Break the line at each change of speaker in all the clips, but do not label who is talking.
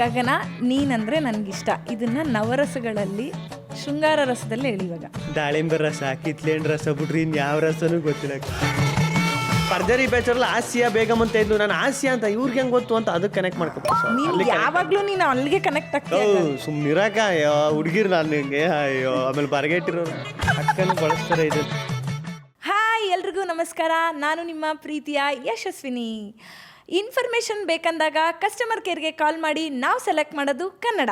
ಗಗನ ನೀನಂದ್ರೆ ನನಗಿಷ್ಟ. ಇದನ್ನ ನವರಸಗಳಲ್ಲಿ ಶೃಂಗಾರ ರಸದಲ್ಲಿ ಹೇಳಿ ಇವಾಗ
ದಾಳಿಂಬೆ ರಸ ಕಿತ್ಲೇನ್ ರಸ ಬಿಡ್ರಿ ಇನ್ ಯಾವ ರಸನೂ ಗೊತ್ತಿಲ್ಲ. ಪರ್ಜರಿ ಬೇಚರ್ಲ ಹಾಸ್ಯ ಬೇಗಮ್ ಅಂತ ಇದ್ಲು. ನಾನು ಹಾಸ್ಯ ಅಂತ ಇವ್ರಿಗೆ ಹೆಂಗ್ ಗೊತ್ತು ಅಂತ ಅದಕ್ಕೆ ಕನೆಕ್ಟ್ ಮಾಡ್ಕೊಬೇಕು
ನೀನು ಯಾವಾಗಲೂ ನೀನು ಅಲ್ಲಿಗೆ ಕನೆಕ್ಟ್ ಆಗ್ತೀಯ
ಸುಮ್ಮನಿರಾಕ ಅಯ್ಯೋ ಹುಡುಗಿರ್ ನಾನು ನಿಂಗೆ ಅಯ್ಯೋ ಆಮೇಲೆ ಬರಗೆಟ್ಟಿರೋರು ಅಕ್ಕನ ಬಳಸ್ತಾರೆ ಇದು.
ಹಾಯ್ ಎಲ್ರಿಗೂ ನಮಸ್ಕಾರ. ನಾನು ನಿಮ್ಮ ಪ್ರೀತಿಯ ಯಶಸ್ವಿನಿ. ಇನ್ಫಾರ್ಮೇಷನ್ ಬೇಕಂದಾಗ ಕಸ್ಟಮರ್ ಕೇರ್ಗೆ ಕಾಲ್ ಮಾಡಿ ನಾವು ಸೆಲೆಕ್ಟ್ ಮಾಡೋದು ಕನ್ನಡ.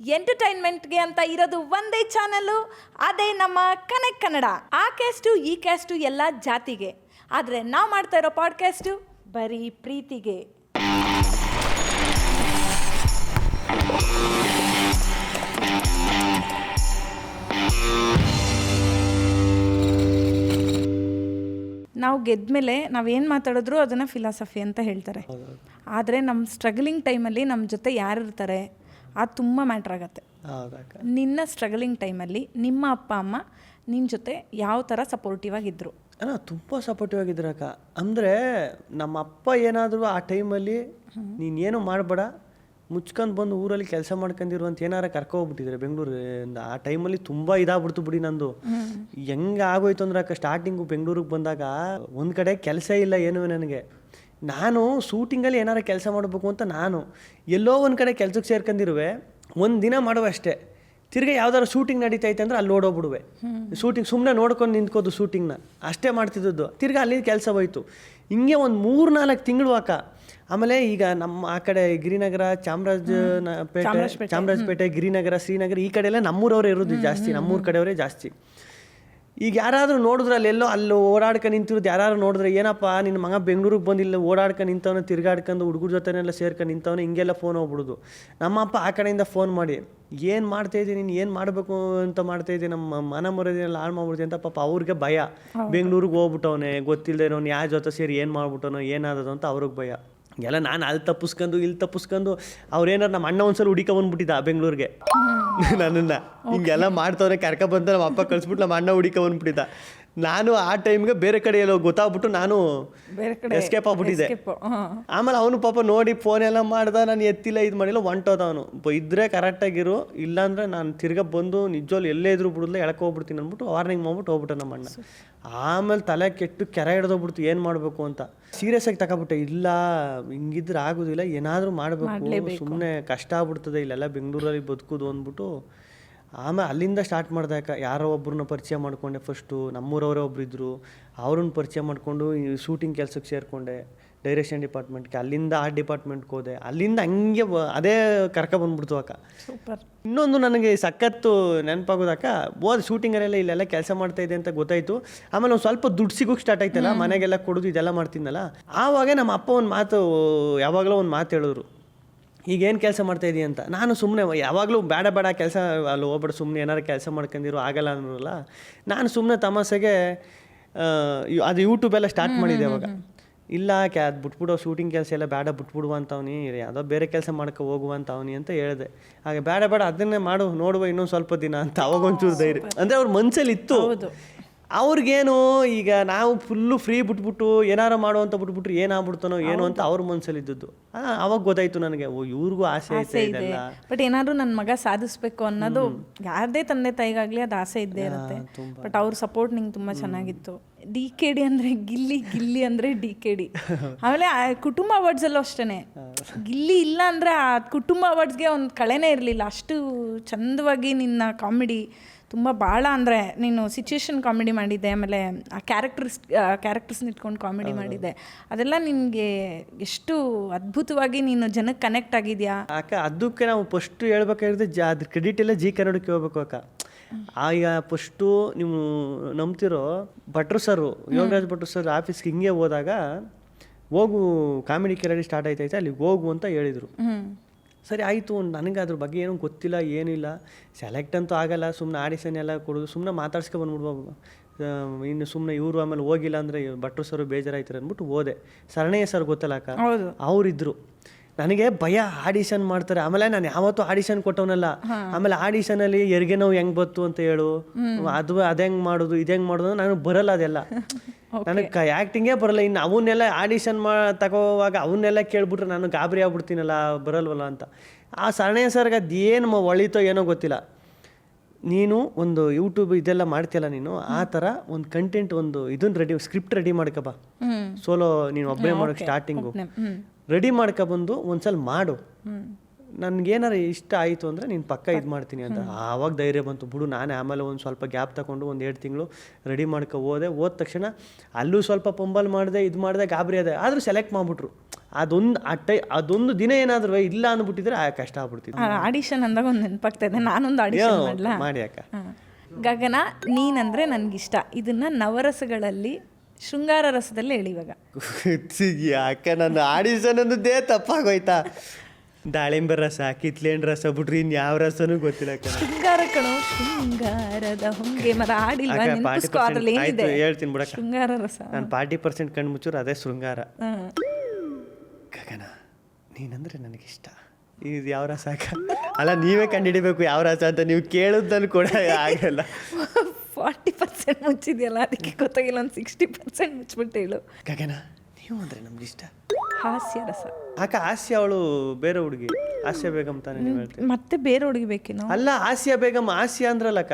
ಎಂಟರ್ಟೈನ್ಮೆಂಟ್ಗೆ ಅಂತ ಇರೋದು ಒಂದೇ ಚಾನಲ್ಲು ಅದೇ ನಮ್ಮ ಕನೆಕ್ಟ್ ಕನ್ನಡ. ಆ ಕ್ಯಾಸ್ಟು ಈ ಕ್ಯಾಸ್ಟು ಎಲ್ಲ ಜಾತಿಗೆ. ಆದರೆ ನಾವು ಮಾಡ್ತಾ ಇರೋ ಪಾಡ್ಕ್ಯಾಸ್ಟು ಬರೀ ಪ್ರೀತಿಗೆ. ನಾವು ಗೆದ್ಮೇಲೆ ನಾವೇನು ಮಾತಾಡಿದ್ರು ಅದನ್ನು ಫಿಲಾಸಫಿ ಅಂತ ಹೇಳ್ತಾರೆ. ಆದರೆ ನಮ್ಮ ಸ್ಟ್ರಗಲಿಂಗ್ ಟೈಮಲ್ಲಿ ನಮ್ಮ ಜೊತೆ ಯಾರು ಇರ್ತಾರೆ ಅದು ತುಂಬ ಮ್ಯಾಟ್ರ್ ಆಗತ್ತೆ. ನಿನ್ನ ಸ್ಟ್ರಗಲಿಂಗ್ ಟೈಮಲ್ಲಿ ನಿಮ್ಮ ಅಪ್ಪ ಅಮ್ಮ ನಿನ್ನ ಜೊತೆ ಯಾವ ಥರ ಸಪೋರ್ಟಿವ್ ಆಗಿದ್ರು
ಅಲ್ಲ ತುಂಬ ಸಪೋರ್ಟಿವ್ ಆಗಿದ್ರಕ್ಕ ಅಂದರೆ ನಮ್ಮ ಅಪ್ಪ ಏನಾದರೂ ಆ ಟೈಮಲ್ಲಿ ನೀನೇನು ಮಾಡಬೇಡ ಮುಚ್ಕೊಂಡು ಬಂದು ಊರಲ್ಲಿ ಕೆಲಸ ಮಾಡ್ಕೊಂಡಿರು ಅಂತ ಏನಾರ ಹೋಗ್ಬಿಟ್ಟಿದ್ರು ಬೆಂಗಳೂರಿಂದ ಆ ಟೈಮಲ್ಲಿ ತುಂಬ ಇದಾಗ್ಬಿಡ್ತು ಬಿಡಿ ನಂದು. ಹೆಂಗೆ ಆಗೋಯ್ತು ಅಂದ್ರೆ ಅಕ್ಕ ಸ್ಟಾರ್ಟಿಂಗು ಬೆಂಗಳೂರಿಗೆ ಬಂದಾಗ ಒಂದು ಕಡೆ ಕೆಲಸ ಇಲ್ಲ ಏನು ನನಗೆ. ನಾನು ಶೂಟಿಂಗಲ್ಲಿ ಏನಾರ ಕೆಲಸ ಮಾಡಬೇಕು ಅಂತ ನಾನು. ಎಲ್ಲೋ ಒಂದು ಕಡೆ ಕೆಲ್ಸಕ್ಕೆ ಸೇರ್ಕೊಂಡಿರುವೆ ಒಂದು ದಿನ ಮಾಡುವ ಅಷ್ಟೇ ತಿರ್ಗಿ ಯಾವ್ದಾದ್ರು ಶೂಟಿಂಗ್ ನಡೀತೈತೆ ಅಂದ್ರೆ ಅಲ್ಲಿ ಓಡೋಗ್ಬಿಡುವೆ. ಶೂಟಿಂಗ್ ಸುಮ್ಮನೆ ನೋಡ್ಕೊಂಡು ನಿಂತ್ಕೋದು ಶೂಟಿಂಗ್ನ ಅಷ್ಟೇ ಮಾಡ್ತಿದ್ದದ್ದು. ತಿರ್ಗಿ ಅಲ್ಲಿ ಕೆಲಸ ಹೋಯ್ತು. ಹಿಂಗೆ ಒಂದು ಮೂರು ನಾಲ್ಕು ತಿಂಗಳು ಅಕ್ಕ ಆಮೇಲೆ ಈಗ ನಮ್ಮ ಆ ಕಡೆ ಗಿರಿನಗರ ಚಾಮರಾಜ ಪೇಟೆ ಚಾಮರಾಜಪೇಟೆ. ಗಿರಿನಗರ ಶ್ರೀನಗರ ಈ ಕಡೆ ಎಲ್ಲ ನಮ್ಮೂರವರೇ ಇರೋದು ಜಾಸ್ತಿ. ನಮ್ಮೂರ ಕಡೆಯವರೇ ಜಾಸ್ತಿ. ಈಗ ಯಾರಾದರೂ ನೋಡಿದ್ರೆ ಅಲ್ಲೆಲ್ಲೋ ಅಲ್ಲಿ ಓಡಾಡ್ಕೊಂಡು ನಿಂತಿರೋದು ಯಾರು ನೋಡಿದ್ರೆ ಏನಪ್ಪ ನಿನ್ನ ಮಗ ಬೆಂಗಳೂರಿಗೆ ಬಂದಿಲ್ಲ ಓಡಾಡ್ಕೊ ನಿಂತವನು ತಿರ್ಗಾಡ್ಕೊಂಡು ಹುಡುಗರ ಜೊತೆನೆಲ್ಲ ಸೇರ್ಕೊಂಡು ನಿಂತವನು ಹಿಂಗೆಲ್ಲ ಫೋನ್ ಹೋಗ್ಬಿಡೋದು. ನಮ್ಮ ಅಪ್ಪ ಆ ಕಡೆಯಿಂದ ಫೋನ್ ಮಾಡಿ ಏನು ಮಾಡ್ತಾಯಿದ್ದೀನಿ ನೀನು? ಏನು ಮಾಡಬೇಕು ಅಂತ ಮಾಡ್ತಾಯಿದ್ದೀನಿ ನಮ್ಮ ಮನ ಮರದಿನೆಲ್ಲ ಹಾಳು ಮಾಡ್ಬಿಡ್ತೀನಿ ಅಂತ? ಪಾಪ ಅವ್ರಿಗೆ ಭಯ. ಬೆಂಗಳೂರಿಗೆ ಹೋಗ್ಬಿಟ್ಟವನೇ ಗೊತ್ತಿಲ್ಲದೆ ಇರೋನು ಯಾರ ಜೊತೆ ಸೇರಿ ಏನು ಮಾಡ್ಬಿಟ್ಟವನೋ ಏನಾದದು ಅಂತ ಅವ್ರಿಗೆ ಭಯ. ಎಲ್ಲ ನಾನು ಅಲ್ಲಿ ತಪ್ಪಿಸ್ಕೊಂಡು ಇಲ್ಲಿ ತಪ್ಪಿಸ್ಕೊಂಡು ಅವ್ರೇನಾರು ನಮ್ಮ ಅಣ್ಣ ಒಂದ್ಸಲ ಹುಡುಕ ಬಂದ್ಬಿಟ್ಟಿದ್ದ ಬೆಂಗಳೂರಿಗೆ? ನನ್ನನ್ನು. ಹಿಂಗೆಲ್ಲ ಮಾಡ್ತವ್ರೆ ಕರ್ಕ ಬಂದ ನಮ್ಮ ಅಪ್ಪ ಕಳಿಸ್ಬಿಟ್ಟು ನಮ್ಮ ಅಣ್ಣ ಹುಡುಕ ಬಂದ್ಬಿಟ್ಟಿದ್ದ ನಾನು ಆ ಟೈಮ್ಗೆ ಬೇರೆ ಕಡೆ ಎಲ್ಲೋ ಗೊತ್ತಾಗ್ಬಿಟ್ಟು ನಾನು
ಬೇರೆ ಕಡೆ
ಎಸ್ಕೇಪ್ ಆಗ್ಬಿಟ್ಟಿದ್ದೆ. ಆಮೇಲೆ ಅವನು ಪಾಪ ನೋಡಿ ಫೋನ್ ಎಲ್ಲ ಮಾಡ್ದ ನಾನು ಎತ್ತಿಲ್ಲ ಇದು ಮಾಡಿಲ್ಲ ಹೊಂಟೋದ ಅವನು. ಇದ್ರೆ ಕರೆಕ್ಟಾಗಿರು ಇಲ್ಲಾಂದ್ರೆ ನಾನು ತಿರ್ಗ ಬಂದು ನಿಜವಾಗ್ಲು ಎಲ್ಲೇ ಇದ್ರು ಬಿಡಲ್ಲ ಎಳಕ್ ಹೋಗ್ಬಿಡ್ತೀನಿ ಅಂದ್ಬಿಟ್ಟು ವಾರ್ನಿಂಗ್ ಮಾಡ್ಬಿಟ್ಟು ಹೋಗ್ಬಿಟ್ಟ ನಮ್ಮ ಅಣ್ಣ. ಆಮೇಲೆ ತಲೆ ಕೆಟ್ಟು ಕೆರೆ ಹಿಡ್ದೋಗ್ಬಿಡ್ತು ಏನು ಮಾಡಬೇಕು ಅಂತ. ಸೀರಿಯಸ್ ಆಗಿ ತಗೊಬಿಟ್ಟೆ ಇಲ್ಲ ಹಿಂಗಿದ್ರೆ ಆಗೋದಿಲ್ಲ ಏನಾದರೂ ಮಾಡಬೇಕು. ಸುಮ್ಮನೆ ಕಷ್ಟ ಆಗ್ಬಿಡ್ತದೆ ಇಲ್ಲೆಲ್ಲ ಬೆಂಗಳೂರಲ್ಲಿ ಬದುಕೋದು ಅಂದ್ಬಿಟ್ಟು ಆಮೇಲೆ ಅಲ್ಲಿಂದ ಸ್ಟಾರ್ಟ್ ಮಾಡ್ದೆ ಯಾಕೆ ಯಾರೋ ಒಬ್ಬರನ್ನ ಪರಿಚಯ ಮಾಡಿಕೊಂಡೆ ಫಸ್ಟು ನಮ್ಮೂರವರೇ ಒಬ್ರು ಇದ್ದರು ಅವ್ರನ್ನ ಪರಿಚಯ ಮಾಡಿಕೊಂಡು ಶೂಟಿಂಗ್ ಕೆಲಸಕ್ಕೆ ಸೇರಿಕೊಂಡೆ ಡೈರೆಕ್ಷನ್ ಡಿಪಾರ್ಟ್ಮೆಂಟ್ಗೆ ಅಲ್ಲಿಂದ ಆ ಡಿಪಾರ್ಟ್ಮೆಂಟ್ಗೆ ಹೋದೆ. ಅಲ್ಲಿಂದ ಹಂಗೆ ಬ- ಅದೇ ಕರ್ಕ ಬಂದ್ಬಿಡ್ತು ಅಕ್ಕ
ಸೂಪರ್
ಇನ್ನೊಂದು ನನಗೆ ಸಖತ್ತು ನೆನಪಾಗೋದಕ್ಕ ಹೋದ ಶೂಟಿಂಗಲ್ಲೆಲ್ಲ ಇಲ್ಲೆಲ್ಲ ಕೆಲಸ ಮಾಡ್ತಾ ಇದೆ ಅಂತ ಗೊತ್ತಾಯ್ತು. ಆಮೇಲೆ ಒಂದು ಸ್ವಲ್ಪ ದುಡ್ಡು ಸಿಗೋಕೆ ಸ್ಟಾರ್ಟ್ ಆಯ್ತಲ್ಲ ಮನೆಗೆಲ್ಲ ಕೊಡೋದು ಇದೆಲ್ಲ ಮಾಡ್ತಿದ್ನಲ್ಲ. ಆವಾಗ ನಮ್ಮ ಅಪ್ಪ ಒಂದು ಮಾತು ಯಾವಾಗಲೂ ಒಂದು ಮಾತು ಹೇಳಿದ್ರು. ಈಗೇನು ಕೆಲಸ ಮಾಡ್ತಾ ಇದೀಯ ಅಂತ? ನಾನು ಸುಮ್ಮನೆ ಯಾವಾಗಲೂ ಬೇಡ ಬೇಡ ಕೆಲಸ ಅಲ್ಲಿ ಹೋಗ್ಬೇಡ ಸುಮ್ಮನೆ ಏನಾರು ಕೆಲಸ ಮಾಡ್ಕೊಂಡಿರೋ ಆಗಲ್ಲ ಅನ್ನೋಲ್ಲ. ನಾನು ಸುಮ್ಮನೆ ತಮಾಸೆಗೆ ಆ, ಯೂಟ್ಯೂಬ್ ಅದು ಯೂಟ್ಯೂಬೆಲ್ಲ ಸ್ಟಾರ್ಟ್ ಮಾಡಿದೆ ಅವಾಗ. ಇಲ್ಲ ಕ್ಯಾ ಅದು ಬಿಟ್ಬಿಡೋ ಶೂಟಿಂಗ್ ಕೆಲಸ ಎಲ್ಲ ಬೇಡ ಬಿಟ್ಬಿಡುವ ಅಂತವ್ನಿ ಯಾವುದೋ ಬೇರೆ ಕೆಲಸ ಮಾಡ್ಕೊ ಹೋಗುವ ಅಂತವ್ನಿ ಅಂತ ಹೇಳಿದೆ. ಹಾಗೆ ಬೇಡ ಬೇಡ ಅದನ್ನೇ ಮಾಡು ನೋಡುವ ಇನ್ನೊಂದು ಸ್ವಲ್ಪ ದಿನ ಅಂತ ಅವಾಗ ಒಂಚೂರು ಧೈರ್ಯ. ಅಂದರೆ ಅವ್ರ ಮನಸ್ಸಲ್ಲಿ ಇತ್ತು ಅವ್ರಿಗೇನು ಈಗ ನಾವು ಫುಲ್ಲು ಫ್ರೀ ಬಿಟ್ಬಿಟ್ಟು ಏನಾರು ಮಾಡೋ ಅಂತ ಬಿಟ್ಬಿಟ್ರೆ ಏನಾಗ್ಬಿಡ್ತಾನೋ ಏನೋ ಅಂತ ಅವ್ರ ಮನ್ಸಲ್ಲಿ ಇದ್ದದ್ದು ಅವಾಗ ಗೊತ್ತಾಯ್ತು ನನಗೆ. ಓ ಇವ್ರಿಗೂ ಆಸೆ ಐತೆ
ಇದೆ. ಬಟ್ ಏನಾದ್ರು ನನ್ನ ಮಗ ಸಾಧಿಸ್ಬೇಕು ಅನ್ನೋದು ಯಾರದೇ ತಂದೆ ತಾಯಿಗಾಗ್ಲಿ ಅದು ಆಸೆ ಇದ್ದೇ ಇರುತ್ತೆ. ಬಟ್ ಅವ್ರ ಸಪೋರ್ಟ್ ನಿಂಗೆ ತುಂಬಾ ಚೆನ್ನಾಗಿತ್ತು. ಡಿ ಕೆ ಡಿ ಅಂದ್ರೆ ಗಿಲ್ಲಿ ಗಿಲ್ಲಿ ಅಂದ್ರೆ ಡಿ ಕೆ ಡಿ ಆಮೇಲೆ ಕುಟುಂಬ ಅವಾರ್ಡ್ಸ್ ಅಲ್ಲೂ ಅಷ್ಟೇ ಗಿಲ್ಲಿ ಇಲ್ಲ ಅಂದ್ರೆ ಆ ಕುಟುಂಬ ಅವಾರ್ಡ್ಸ್ಗೆ ಒಂದು ಕಳೆನೇ ಇರಲಿಲ್ಲ. ಅಷ್ಟು ಚಂದವಾಗಿ ನಿನ್ನ ಕಾಮಿಡಿ ತುಂಬ ಭಾಳ ಅಂದರೆ ನೀನು ಸಿಚುವೇಶನ್ ಕಾಮಿಡಿ ಮಾಡಿದ್ದೆ ಆಮೇಲೆ ಆ ಕ್ಯಾರೆಕ್ಟರ್ಸ್ ಕ್ಯಾರೆಕ್ಟರ್ಸ್ನ ಇಟ್ಕೊಂಡು ಕಾಮಿಡಿ ಮಾಡಿದ್ದೆ. ಅದೆಲ್ಲ ನಿನಗೆ ಎಷ್ಟು ಅದ್ಭುತವಾಗಿ ನೀನು ಜನಕ್ಕೆ ಕನೆಕ್ಟ್ ಆಗಿದೆಯಾ?
ಅಕ್ಕ ಅದಕ್ಕೆ ನಾವು ಫಸ್ಟು ಹೇಳ್ಬೇಕಾಗಿರೋದು ಜಾ ಅದ್ರ ಕ್ರೆಡಿಟ್ ಎಲ್ಲ ಜಿ ಕನ್ನಡಕ್ಕೆ ಹೋಗ್ಬೇಕು ಅಕ್ಕ ಆಗ ಫಸ್ಟು ನೀವು ನಂಬ್ತಿರೋ ಭಟ್ರು ಸರು ಯೋಗರಾಜ್ ಭಟ್ರು ಸರ್ ಆಫೀಸ್ಗೆ ಹಿಂಗೆ ಹೋದಾಗ ಹೋಗು ಕಾಮಿಡಿ ಕೆರಡಿ ಸ್ಟಾರ್ಟ್ ಆಯ್ತೈತೆ ಅಲ್ಲಿಗೆ ಹೋಗು ಅಂತ ಹೇಳಿದರು. ಸರಿ ಆಯಿತು ನನಗೆ ಅದ್ರ ಬಗ್ಗೆ ಏನೂ ಗೊತ್ತಿಲ್ಲ ಏನಿಲ್ಲ. ಸೆಲೆಕ್ಟ್ ಅಂತೂ ಆಗಲ್ಲ ಸುಮ್ಮನೆ ಆಡಿಷನ್ ಎಲ್ಲ ಕೊಡೋದು ಸುಮ್ಮನೆ ಮಾತಾಡ್ಸ್ಕೊ ಬಂದ್ಬಿಡ್ಬೋ ಇನ್ನು ಸುಮ್ಮನೆ ಇವರು ಆಮೇಲೆ ಹೋಗಿಲ್ಲ ಅಂದರೆ ಭಟ್ರು ಸರ್ ಬೇಜಾರಾಯ್ತಾರೆ ಅಂದ್ಬಿಟ್ಟು ಹೋದೆ. ಸರಣಯ್ಯ ಸರ್ ಗೊತ್ತಲ್ಲ ಅಕ್ಕ? ಅವರಿದ್ದರು ನನಗೆ ಭಯ ಆಡಿಷನ್ ಮಾಡ್ತಾರೆ. ಆಮೇಲೆ ನಾನು ಯಾವತ್ತೂ ಆಡಿಷನ್ ಕೊಟ್ಟವನಲ್ಲ. ಆಮೇಲೆ ಆಡಿಷನ್ ಅಲ್ಲಿ ಎರಿಗೆ ನೋವು ಹೆಂಗ್ ಬತ್ತು ಅಂತ ಹೇಳು. ಅದು ಅದೆಂಗ್ ಮಾಡುದು ಹೆಂಗ್ ಮಾಡೋದು ನನಗೆ ಬರಲ್ಲ ಅದೆಲ್ಲ. ನನಗೆ ಆ್ಯಕ್ಟಿಂಗೇ ಬರಲ್ಲ. ಇನ್ನು ಅವನ್ನೆಲ್ಲ ಆಡಿಷನ್ ಮಾ ತಗೋವಾಗ ಅವನ್ನೆಲ್ಲ ಕೇಳ್ಬಿಟ್ರೆ ನಾನು ಗಾಬರಿ ಆಗ್ಬಿಡ್ತೀನಲ್ಲ ಬರಲ್ವಲ್ಲ ಅಂತ. ಆ ಸರಣೆ ಸರ್ಗೆ ಅದೇನು ಏನು ಒಳಿತೋ ಏನೋ ಗೊತ್ತಿಲ್ಲ. ನೀನು ಒಂದು ಯೂಟ್ಯೂಬ್ ಇದೆಲ್ಲ ಮಾಡ್ತೀಯಲ್ಲ ನೀನು ಆ ಥರ ಒಂದು ಕಂಟೆಂಟ್ ಒಂದು ಇದನ್ನ ರೆಡಿ ಸ್ಕ್ರಿಪ್ಟ್ ರೆಡಿ ಮಾಡ್ಕೋಬಾ ಸೋಲೋ ನೀನು ಒಬ್ಬನೇ ಮಾಡೋಕೆ ಸ್ಟಾರ್ಟಿಂಗು ರೆಡಿ ಮಾಡ್ಕೊಬಂದು ಒಂದ್ಸಲ ಮಾಡು. ನನ್ಗೇನಾರ ಇಷ್ಟ ಆಯಿತು ಅಂದರೆ ನೀನು ಪಕ್ಕ ಇದು ಮಾಡ್ತೀನಿ ಅಂತ. ಆವಾಗ ಧೈರ್ಯ ಬಂತು. ಬಿಡು ನಾನೇ ಆಮೇಲೆ ಒಂದು ಸ್ವಲ್ಪ ಗ್ಯಾಪ್ ತಗೊಂಡು ಒಂದು ಎರಡು ತಿಂಗಳು ರೆಡಿ ಮಾಡ್ಕೊ ಹೋದೆ. ಹೋದ ತಕ್ಷಣ ಅಲ್ಲೂ ಸ್ವಲ್ಪ ಪೊಂಬಲ್ ಮಾಡಿದೆ ಇದು ಮಾಡಿದೆ ಗಾಬರಿ ಅದೇ ಆದರೂ ಸೆಲೆಕ್ಟ್ ಮಾಡಿಬಿಟ್ರು. ಅದೊಂದು ಆ ಟೈ ಅದೊಂದು ದಿನ ಏನಾದರೂ ಇಲ್ಲ ಅಂದ್ಬಿಟ್ಟಿದ್ರೆ ಆ ಕಷ್ಟ ಆಗ್ಬಿಡ್ತಿತ್ತು.
ಆಡಿಷನ್ ಅಂದಾಗ ಒಂದು ನೆನಪಾಗ್ತಾ ಇದೆ. ನಾನೊಂದು ಆಡಿಷನ್ ಮಾಡ್ಲಾ?
ಮಾಡಿ ಅಕ್ಕ.
ಗಗನ ನೀನಂದ್ರೆ ನನಗಿಷ್ಟ. ಇದನ್ನ ನವರಸಗಳಲ್ಲಿ ಶೃಂಗಾರ ರಸದಲ್ಲೇ ಹೇಳಿ ಇವಾಗ.
ಯಾಕೆ ನನ್ನ ಆಡಿಷನ್ ಅನ್ನೋದೇ ತಪ್ಪಾಗೋಯ್ತಾ? ದಾಳಿಂಬೆ ರಸ ಕಿತ್ಲೇನ್ ರಸ ಬಿಡ್ರಿ ಇನ್ ಯಾವ ರಸನೂ ಗೊತ್ತಿಲ್ಲ
ಶೃಂಗಾರ ಕಣೋ ಶೃಂಗಾರದ ಹೊಂಗೆ. ಮರ ಆಡಿಲ್ವಾ?
ಅಕ್ಕ,
ನೆನಪಿಸ್ಕೋ
40%
ಅದ್ರಲ್ಲಿ ಏನಿದೆ?
ಆಯ್ತು, ಹೇಳ್ತೀನಿ ಬಿಡಕ್ಕ.
ಶೃಂಗಾರ ರಸ.
ನಾನು ಫಾರ್ಟಿ ಪರ್ಸೆಂಟ್ ಕಣ್ಣು ಮುಚ್ಚೂರು ಅದೇ ಶೃಂಗಾರ.
ಹಾ.
ಗಗನ ನೀನಂದ್ರೆ ನನಗಿಷ್ಟ. ಇದು ಯಾವ ರಸ ಅಕ್ಕ? ಅಲ್ಲ ನೀವೇ ಕಂಡುಹಿಡಿಬೇಕು ಯಾವ ರಸ ಅಂತ. ನೀವು ಕೇಳಿದ್ದನ್ನು ಕೂಡ ಆಗಲ್ಲ.
ಫಾರ್ಟಿ ಪರ್ಸೆಂಟ್ ಮುಚ್ಚಿದೆಯಲ್ಲ? ಅದಕ್ಕೆ ಗೊತ್ತಾಗಿಲ್ಲ ಒಂದು ಸಿಕ್ಸ್ಟಿ ಪರ್ಸೆಂಟ್ ಮುಚ್ಚಿಬಿಟ್ಟು ಹೇಳು
ಗಗನ ನೀವು ಅಂದ್ರೆ ನಮ್ಗೆ ಇಷ್ಟ.
ಹಾಸ್ಯ ರಸ.
ಅಕ್ಕ ಹಾಸ್ಯ ಅವಳು ಬೇರೆ ಹುಡುಗಿ. ಹಾಸ್ಯ ಬೇಗಮ್ ತಾನೆ ನೀವು ಹೇಳ್ತೀವಿ
ಮತ್ತೆ ಬೇರೆ ಹುಡುಗಿ ಬೇಕೇನೋ?
ಅಲ್ಲ ಹಾಸ್ಯ ಬೇಗಂ ಹಾಸ್ಯ ಅಂದ್ರಲ್ಲಕ್ಕ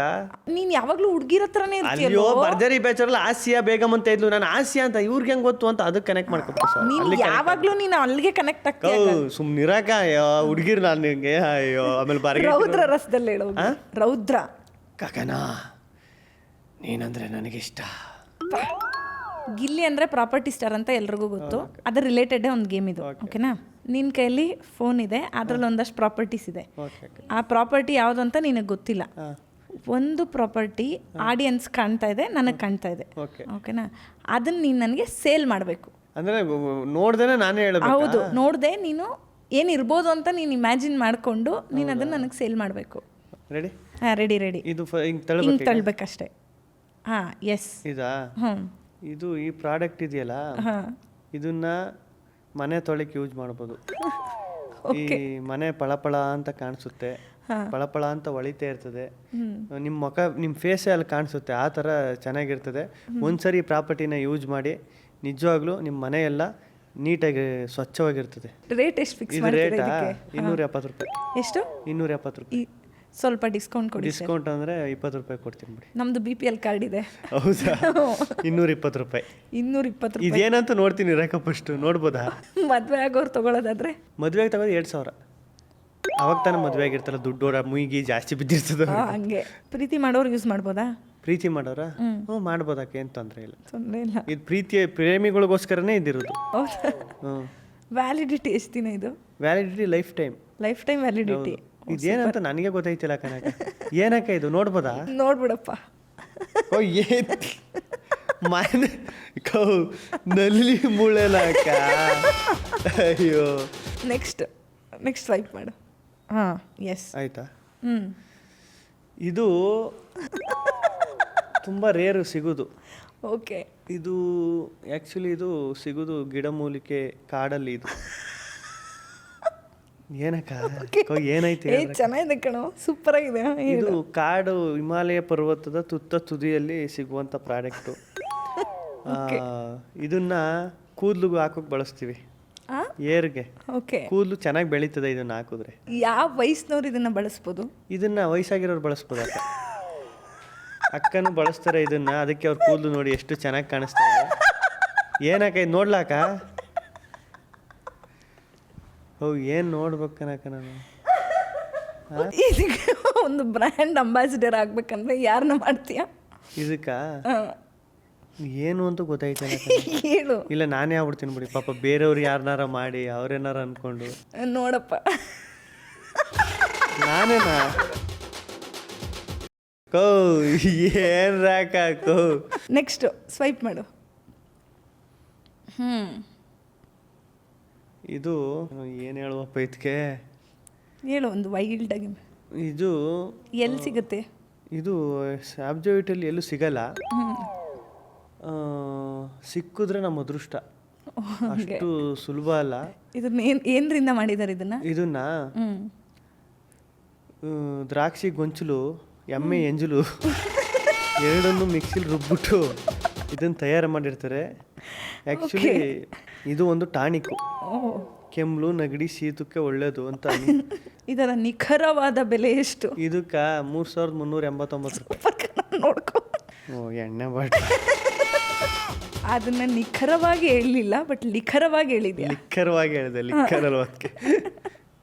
ನೀನ್ ಯಾವಾಗ್ಲೂ ಹುಡುಗಿರ ಹತ್ರನೇ
ಅಯ್ಯೋ
ಇರ್ತೀಯಲ್ಲೋ
ಬ್ಯಾಚರ್ ಬೇಚರಲ್ಲ ಹಾಸ್ಯ ಬೇಗಮ್ ಅಂತ ಇದ್ಲು. ನಾನು ಹಾಸ್ಯ ಅಂತ ಇವ್ರಿಗೆ ಹೆಂಗ್ ಗೊತ್ತು ಅಂತ ಅದಕ್ಕೆ ಕನೆಕ್ಟ್ ಮಾಡ್ಕೊಬೇಕು
ನೀನ್ ಯಾವಾಗ್ಲೂ ನೀನು ಅಲ್ಲಿಗೆ ಕನೆಕ್ಟ್ ಆಗ್ತೀಯ
ಸುಮ್ನಿರಾಕ ಅಯ್ಯೋ ಹುಡುಗಿರ್ ನಾನು ನಿಂಗೆ ಅಯ್ಯೋ ಆಮೇಲೆ ಬಾರಿಗೆ
ರೌದ್ರ ರಸದಲ್ಲಿ ಹೇಳು. ರೌದ್ರ.
ಗಗನ ನೀನಂದ್ರೆ ನನಗಿಷ್ಟ.
ಗಿಲ್ಲಿ ಅಂದ್ರೆ ಪ್ರಾಪರ್ಟಿ ಸ್ಟಾರ್ ಅಂತ ಎಲ್ರಿಗೂ ಗೊತ್ತು. ಅದ್ರ ರಿಲೇಟೆಡ್ ಒಂದು ಗೇಮ್ ಇದು ಓಕೆನಾ? ನಿನ್ನ ಕೈಯಲ್ಲಿ ಫೋನ್ ಇದೆ ಅದ್ರಲ್ಲಿ ಒಂದಷ್ಟು ಪ್ರಾಪರ್ಟೀಸ್ ಇದೆ. ಆ ಪ್ರಾಪರ್ಟಿ ಯಾವುದು ಅಂತ ನಿನಗೆ ಗೊತ್ತಿಲ್ಲ. ಒಂದು ಪ್ರಾಪರ್ಟಿ ಆಡಿಯನ್ಸ್ ಕಾಣ್ತಾ ಇದೆ ನನಗೆ ಕಾಣ್ತಾ ಇದೆ
ಓಕೆ.
ಓಕೆನಾ? ಅದನ್ನ ನೀನು ನನಗೆ ಸೇಲ್ ಮಾಡಬೇಕು.
ಅಂದ್ರೆ ನೋಡ್ದೇನೆ ನಾನೇ ಹೇಳಬೇಕು?
ಹೌದು ನೋಡ್ದೆ ನೀನು ಏನಿರ್ಬೋದು ಅಂತ ನೀನು ಇಮ್ಯಾಜಿನ್ ಮಾಡಿಕೊಂಡು ನೀನು ಅದನ್ನ ನನಗೆ ಸೇಲ್ ಮಾಡಬೇಕು.
ರೆಡಿ
ಹಾಂ ರೆಡಿ ರೆಡಿ
ಇದು ಹಿಂಗ್
ಹಿಂಗೆ
ತಳ್ಬೇಕು
ತಳ್ಬೇಕಷ್ಟೆ. ಹಾಂ ಎಸ್
ಇದಾ?
ಹ್ಞೂ
ಇದು ಈ ಪ್ರಾಡಕ್ಟ್ ಇದೆಯಲ್ಲ?
ಹಾಂ.
ಇದನ್ನ ಮನೆ ತೊಳಕ್ಕೆ ಯೂಸ್ ಮಾಡ್ಬೋದು. ಈ ಮನೆ ಪಳಪಳ ಅಂತ ಕಾಣಿಸುತ್ತೆ. ಪಳಪಳ ಅಂತ ಹೊಳಿತಾ ಇರ್ತದೆ. ನಿಮ್ಮ ಮುಖ ನಿಮ್ಮ ಫೇಸೇ ಅಲ್ಲಿ ಕಾಣಿಸುತ್ತೆ ಆ ಥರ ಚೆನ್ನಾಗಿರ್ತದೆ. ಒಂದ್ಸರಿ ಪ್ರಾಪರ್ಟಿನ ಯೂಸ್ ಮಾಡಿ ನಿಜವಾಗ್ಲೂ ನಿಮ್ಮ ಮನೆಯೆಲ್ಲ ನೀಟಾಗಿ ಸ್ವಚ್ಛವಾಗಿರ್ತದೆ.
ರೇಟ್ ಎಷ್ಟು ಫಿಕ್ಸ್
ಇದು ರೇಟಾ ಇನ್ನೂರ ಎಪ್ಪತ್ತು ರೂಪಾಯಿ.
ಎಷ್ಟು?
ಇನ್ನೂರ ಎಪ್ಪತ್ತು ರೂಪಾಯಿ
ಸ್ವಲ್ಪ ಡಿಸ್ಕೌಂಟ್ ಕೊಡಿ
ಡಿಸ್ಕೌಂಟ್ ಅಂದರೆ ಇಪ್ಪತ್ತು ರೂಪಾಯಿ ಕೊಡ್ತೀನಿ ಬಿಡಿ.
ನಮ್ದು ಬಿ ಪಿ ಎಲ್ ಕಾರ್ಡ್ ಇದೆ.
ಹೌದಾ? ಇನ್ನೂರ ಇಪ್ಪತ್ತು ರೂಪಾಯಿ.
ಇನ್ನೂರ ಇಪ್ಪತ್ತು ರೂಪಾಯಿ.
ಇದೇನಂತ ನೋಡ್ತೀನಿ ರೇಖಾ ಫಸ್ಟ್ ನೋಡ್ಬೋದಾ?
ಮದುವೆ ಆಗೋರು ತಗೊಳ್ಳೋದಾದ್ರೆ
ಮದುವೆಗೆ ತಗೋದು ಎರಡು ಸಾವಿರ. ಅವಾಗ ತಾನೇ ಮದುವೆ ಆಗಿರ್ತಲ್ಲ ದುಡ್ಡು ಓಡ ಮುಯಿಗಿ ಜಾಸ್ತಿ ಬಿದ್ದಿರ್ತದ
ಆ, ಹಂಗೆ. ಪ್ರೀತಿ ಮಾಡೋರು ಯೂಸ್ ಮಾಡ್ಬೋದಾ?
ಪ್ರೀತಿ ಮಾಡೋರ? ಹ್ಞೂ ಮಾಡ್ಬೋದಕ್ಕೆ ಏನು ತೊಂದರೆ ಇಲ್ಲ.
ತೊಂದರೆ ಇಲ್ಲ.
ಇದು ಪ್ರೀತಿಯ ಪ್ರೇಮಿಗಳಿಗೋಸ್ಕರನೇ ಇದಿರೋದು.
ಹೌದಾ?
ಹ್ಞೂ
ವ್ಯಾಲಿಡಿಟಿ ಎಷ್ಟು ದಿನ ಇದು?
Validity life time
life time validity
ಇದೇನಂತ ನನಗೆ ಗೊತ್ತಾಯ್ತಿಲ್ಲ ಕನಕ ಏನಕ್ಕ ಇದು? ನೋಡ್ಬೋದಾ?
ನೋಡ್ಬಿಡಪ್ಪ.
ಓ ಏನ್? ಮನೆ ಕೌ ನಲ್ಲಿ ಮುಳ್ಳೆಲ್ಲ ಅಕ್ಕ? ಅಯ್ಯೋ.
ನೆಕ್ಸ್ಟ್ ನೆಕ್ಸ್ಟ್ ಸ್ವೈಪ್ ಮಾಡು. ಹಾಂ. ಎಸ್
ಆಯ್ತಾ?
ಹ್ಞೂ
ಇದು ತುಂಬ ರೇರು ಸಿಗೋದು.
ಓಕೆ
ಇದು ಆ್ಯಕ್ಚುಲಿ ಇದು ಸಿಗೋದು ಗಿಡಮೂಲಿಕೆ ಕಾಡಲ್ಲಿ ಇದು. ಏನಕ್ಕ?
ಏ ಚೆನ್ನಾಗಿದೆ ಕಣೋ ಸೂಪರ್ ಆಗಿದೆ
ಇದು ಕಾಡು ಹಿಮಾಲಯ ಪರ್ವತದ ತುತ್ತ ತುದಿಯಲ್ಲಿ ಸಿಗುವಂಥ ಪ್ರಾಡಕ್ಟು. ಇದನ್ನ ಕೂದಲಿಗೂ ಹಾಕೋಕ್ ಬಳಸ್ತೀವಿ.
ಆ?
ಏರ್ಗೆ.
ಓಕೆ
ಕೂದಲು ಚೆನ್ನಾಗಿ ಬೆಳೀತದೆ ಇದನ್ನ ಹಾಕಿದ್ರೆ.
ಯಾವ ವಯಸ್ಸಿನವ್ರು ಇದನ್ನ ಬಳಸ್ಬೋದು?
ಇದನ್ನ ವಯಸ್ಸಾಗಿರೋರು ಬಳಸ್ಬೋದು ಅಕ್ಕ. ಅಕ್ಕನು ಬಳಸ್ತಾರೆ ಇದನ್ನ ಅದಕ್ಕೆ ಅವ್ರ ಕೂದಲು ನೋಡಿ ಎಷ್ಟು ಚೆನ್ನಾಗಿ ಕಾಣಿಸ್ತಾ ಇದೆ. ಏನಕ್ಕ ಇದು ನೋಡ್ಲಾಕ ಓ ಏನು ನೋಡ್ಬೇಕನಕ್ಕ ನಾನು?
ಇದಕ್ಕೆ ಒಂದು ಬ್ರ್ಯಾಂಡ್ ಅಂಬಾಸಿಡರ್ ಆಗ್ಬೇಕಂದ್ರೆ ಯಾರನ್ನ ಮಾಡ್ತೀಯಾ?
ಇದಕ್ಕ? ಏನು ಅಂತ ಗೊತ್ತಾಯ್ತು.
ಹೇಳು.
ಇಲ್ಲ ನಾನೇ ಆಗ್ಬಿಡ್ತೀನಿ ಬಿಡಿ. ಪಾಪ ಬೇರೆಯವ್ರು ಯಾರನ್ನಾರ ಮಾಡಿ ಅವ್ರೇನಾರ ಅನ್ಕೊಂಡು.
ನೋಡಪ್ಪ.
ನಾನೇನಾ? ಕೋ ಏನ್ ರಾಕ ಕೋ?
ನೆಕ್ಸ್ಟ್ ಸ್ವೈಪ್ ಮಾಡು. ಹ್ಞೂ
ಇದು ಏನು ಹೇಳುವಪ್ಪ ಇದಕ್ಕೆ
ಹೇಳು ಒಂದು ವೈಲ್ಡ್ ಆಗಿ.
ಇದು
ಎಲ್ಲಿ ಸಿಗುತ್ತೆ?
ಇದು ಸ್ಯಾಬ್ಜೋಯಿಟಲ್ಲಿ ಎಲ್ಲೂ ಸಿಗಲ್ಲ. ಆ, ಸಿಕ್ಕಿದ್ರೆ ನಮ್ಮ ಅದೃಷ್ಟ. ಅಷ್ಟು ಸುಲಭ ಅಲ್ಲ.
ಇದನ್ನ ಏನ್ ಏನ್ರಿಂದ ಮಾಡಿದ್ದಾರೆ ಇದನ್ನ?
ಇದನ್ನ
ಹ್ಮ್.
ದ್ರಾಕ್ಷಿ ಗೊಂಚಲು ಎಮ್ಮೆ ಎಂಜಲು ಎರಡನ್ನು ಮಿಕ್ಸಿಲಿ ರುಬ್ಬಿಟ್ಟು ಇದನ್ನ ತಯಾರು ಮಾಡಿರ್ತಾರೆ. ಆ್ಯಕ್ಚುಲಿ ಇದು ಒಂದು ಟಾನಿಕ್ಕು
ಓ
ನೆಗಡಿ ಶೀತಕ್ಕೆ ಒಳ್ಳೇದು ಅಂತ
ಇದರ ನಿಖರವಾದ ಬೆಲೆ ಎಷ್ಟು?
ಇದಕ್ಕೆ ಮೂರ್ ಸಾವಿರದ ಮುನ್ನೂರ ಎಂಬತ್ತೊಂಬತ್ತು ರೂಪಾಯಿ.
ನೋಡ್ಕೊ.
ಓ ಎಣ್ಣೆ ಬಾಟ್ಲಿ.
ಅದನ್ನ ನಿಖರವಾಗಿ ಹೇಳಲಿಲ್ಲ ಬಟ್ ನಿಖರವಾಗಿ ಹೇಳಿದ್ಯಾ?
ನಿಖರವಾಗಿ ಹೇಳಿದೆ ಅದಕ್ಕೆ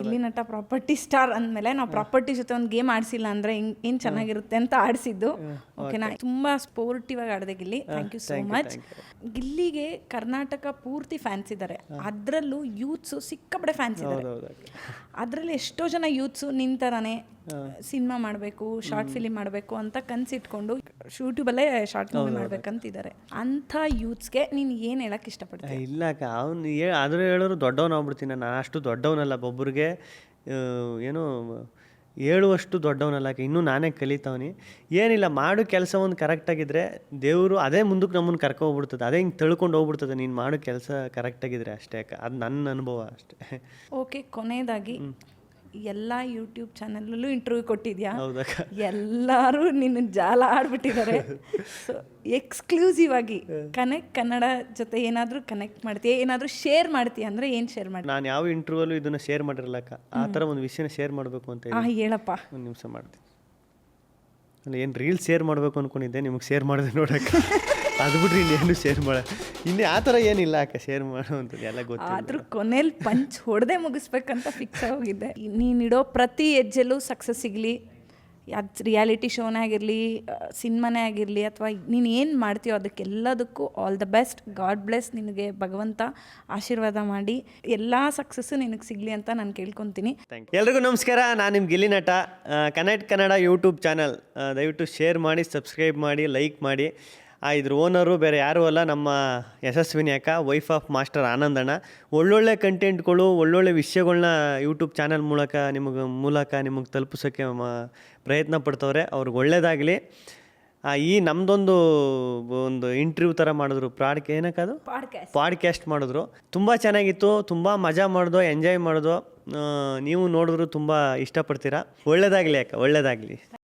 ಇಲ್ಲಿ ನಟ ಪ್ರಾಪರ್ಟಿ ಸ್ಟಾರ್ ಅಂದಮೇಲೆ ನಾವು ಪ್ರಾಪರ್ಟಿ ಜೊತೆ ಒಂದು ಗೇಮ್ ಆಡಿಸಿಲ್ಲ ಅಂದ್ರೆ ಇನ್ ಏನ್ ಚೆನ್ನಾಗಿರುತ್ತೆ ಅಂತ ಆಡಿಸಿದ್ದು. ಓಕೆನಾ ತುಂಬಾ ಸ್ಪೋರ್ಟಿವ್ ಆಗಿ ಆಡಿದೆ Gilli. Thank you so much ಗಿಲ್ಲಿಗೆ Karnataka ಪೂರ್ತಿ ಫ್ಯಾನ್ಸ್ ಇದ್ದಾರೆ ಅದರಲ್ಲೂ ಯೂತ್ಸು ಸಿಕ್ಕಾಪಡೆ ಫ್ಯಾನ್ಸ್ ಇದ್ದಾರೆ ಅದರಲ್ಲಿ ಎಷ್ಟೋ ಜನ ಯೂತ್ಸು ನಿಂತರನೇ ಸಿನಿಮಾ ಮಾಡಬೇಕು ಶಾರ್ಟ್ ಫಿಲಿಮ್ ಮಾಡಬೇಕು ಅಂತ ಕನ್ಸಿಟ್ಕೊಂಡು ಯೂಟ್ಯೂಬಲ್ಲೇ ಶಾರ್ಟ್ ಫಿಲಿಮ್ ಮಾಡ್ಬೇಕಂತಿದ್ದಾರೆ. ಅಂಥ ಯೂತ್ಸ್ಗೆ ನೀನು ಏನು ಹೇಳಕ್ ಇಷ್ಟಪಡ್ತೀನಿ
ಇಲ್ಲ ಅಕ್ಕ ಅವ್ನು ಏ ಆದರೂ ಹೇಳೋರು ದೊಡ್ಡವನು ಆಗ್ಬಿಡ್ತೀನಿ ನಾನು. ಅಷ್ಟು ದೊಡ್ಡವನಲ್ಲ ಒಬ್ಬರಿಗೆ ಏನು ಹೇಳುವಷ್ಟು ದೊಡ್ಡವನಲ್ಲ ಇನ್ನೂ ನಾನೇ ಕಲಿತವನಿ. ಏನಿಲ್ಲ ಮಾಡು ಕೆಲಸ ಒಂದು ಕರೆಕ್ಟಾಗಿದ್ದರೆ ದೇವರು ಅದೇ ಮುಂದಕ್ಕೆ ನಮ್ಮನ್ನು ಕರ್ಕೊಬಿಡ್ತದೆ ಅದೇ ಹಿಂಗೆ ತಳ್ಕೊಂಡು ಹೋಗ್ಬಿಡ್ತದೆ. ನೀನು ಮಾಡೋ ಕೆಲಸ ಕರೆಕ್ಟಾಗಿದ್ದರೆ ಅಷ್ಟೇ ಅದು ನನ್ನ ಅನುಭವ ಅಷ್ಟೇ.
ಓಕೆ ಕೊನೆಯದಾಗಿ ಎಲ್ಲ ಯೂಟ್ಯೂಬ್ ಚಾನಲಲ್ಲೂ ಇಂಟರ್ವ್ಯೂ ಕೊಟ್ಟಿದ್ಯಾ? ಎಲ್ಲರೂ ನಿನ್ನ ಜಾಲ ಆಡ್ಬಿಟ್ಟಿದ್ದಾರೆ. ಸೊ ಎಕ್ಸ್ಕ್ಲೂಸಿವ್ ಆಗಿ ಕನೆಕ್ಟ್ ಕನ್ನಡ ಜೊತೆ ಏನಾದರೂ ಕನೆಕ್ಟ್ ಮಾಡ್ತೀಯ? ಏನಾದರೂ ಶೇರ್ ಮಾಡ್ತೀಯ ಅಂದರೆ ಏನು ಶೇರ್ ಮಾಡಿ
ನಾನು ಯಾವ ಇಂಟರ್ವ್ಯೂ ಇದನ್ನು ಶೇರ್ ಮಾಡಿರಲ್ಲ ಅಕ್ಕ. ಆ ಥರ ಒಂದು ವಿಷಯನ ಶೇರ್ ಮಾಡಬೇಕು ಅಂತ
ಹಾಂ ಹೇಳಪ್ಪ.
ಒಂದು ನಿಮಿಷ ಮಾಡ್ತೀನಿ. ಏನು ರೀಲ್ ಶೇರ್ ಮಾಡಬೇಕು ಅಂದ್ಕೊಂಡಿದ್ದೆ ನಿಮಗೆ ಶೇರ್ ಮಾಡಿದೆ ನೋಡಕ್ಕೆ. ಅದು ಬಿಡ್ರಿ ಇನ್ನೇನು ಶೇರ್ ಮಾಡ. ಇನ್ನು ಆ ಥರ ಏನಿಲ್ಲ ಅಕ್ಕ ಶೇರ್ ಅಂತ ಎಲ್ಲ ಗೊತ್ತು
ಆದ್ರೂ ಕೊನೆಯಲ್ಲಿ ಪಂಚ್ ಹೊಡೆದೇ ಮುಗಿಸ್ಬೇಕಂತ ಫಿಕ್ಸ್ ಆಗೋಗಿದ್ದೆ ನೀನಿಡೋ ಪ್ರತಿ ಹೆಜ್ಜೆಲ್ಲೂ ಸಕ್ಸಸ್ ಸಿಗಲಿ. ಅದು ರಿಯಾಲಿಟಿ ಶೋನೇ ಆಗಿರಲಿ ಸಿನಿಮಾನೇ ಆಗಿರಲಿ ಅಥವಾ ನೀನು ಏನು ಮಾಡ್ತೀಯೋ ಅದಕ್ಕೆಲ್ಲದಕ್ಕೂ all the best God bless ನಿನಗೆ ಭಗವಂತ ಆಶೀರ್ವಾದ ಮಾಡಿ. ಎಲ್ಲ ಸಕ್ಸಸ್ಸು ನಿನಗೆ ಸಿಗಲಿ ಅಂತ ನಾನು ಕೇಳ್ಕೊತೀನಿ.
ಎಲ್ರಿಗೂ ನಮಸ್ಕಾರ. ನಾನು ನಿಮ್ಮ Gilli Nata. Connect Kannada YouTube channel ದಯವಿಟ್ಟು ಶೇರ್ ಮಾಡಿ ಸಬ್ಸ್ಕ್ರೈಬ್ ಮಾಡಿ ಲೈಕ್ ಮಾಡಿ. ಇದ್ರ ಓನರು ಬೇರೆ ಯಾರೂ ಅಲ್ಲ ನಮ್ಮ ಯಶಸ್ವಿನಿ ಅಕ್ಕ ವೈಫ್ ಆಫ್ ಮಾಸ್ಟರ್ ಆನಂದಣ್ಣ ಒಳ್ಳೊಳ್ಳೆ ಕಂಟೆಂಟ್ಗಳು ಒಳ್ಳೊಳ್ಳೆ ವಿಷಯಗಳನ್ನ ಯೂಟ್ಯೂಬ್ ಚಾನಲ್ ಮೂಲಕ ನಿಮಗೆ ಮೂಲಕ ನಿಮಗೆ ತಲುಪಿಸೋಕ್ಕೆ ಪ್ರಯತ್ನ ಪಡ್ತವ್ರೆ. ಅವ್ರಿಗೆ ಒಳ್ಳೇದಾಗಲಿ. ಈ ನಮ್ಮದೊಂದು ಒಂದು ಇಂಟರ್ವ್ಯೂ ಥರ ಮಾಡಿದ್ರು. ಪ್ರಾಡ್ಕೆ ಏನಕ್ಕದು
ಪಾಡ್ಕ್ಯಾಸ್ಟ್
ಪಾಡ್ಕ್ಯಾಸ್ಟ್ ಮಾಡಿದ್ರು. ತುಂಬ ಚೆನ್ನಾಗಿತ್ತು ತುಂಬ ಮಜಾ ಮಾಡಿದ್ವು ಎಂಜಾಯ್ ಮಾಡಿದ್ವು ನೀವು ನೋಡಿದ್ರು ತುಂಬ ಇಷ್ಟಪಡ್ತೀರಾ. ಒಳ್ಳೇದಾಗಲಿ ಅಕ್ಕ ಒಳ್ಳೇದಾಗಲಿ.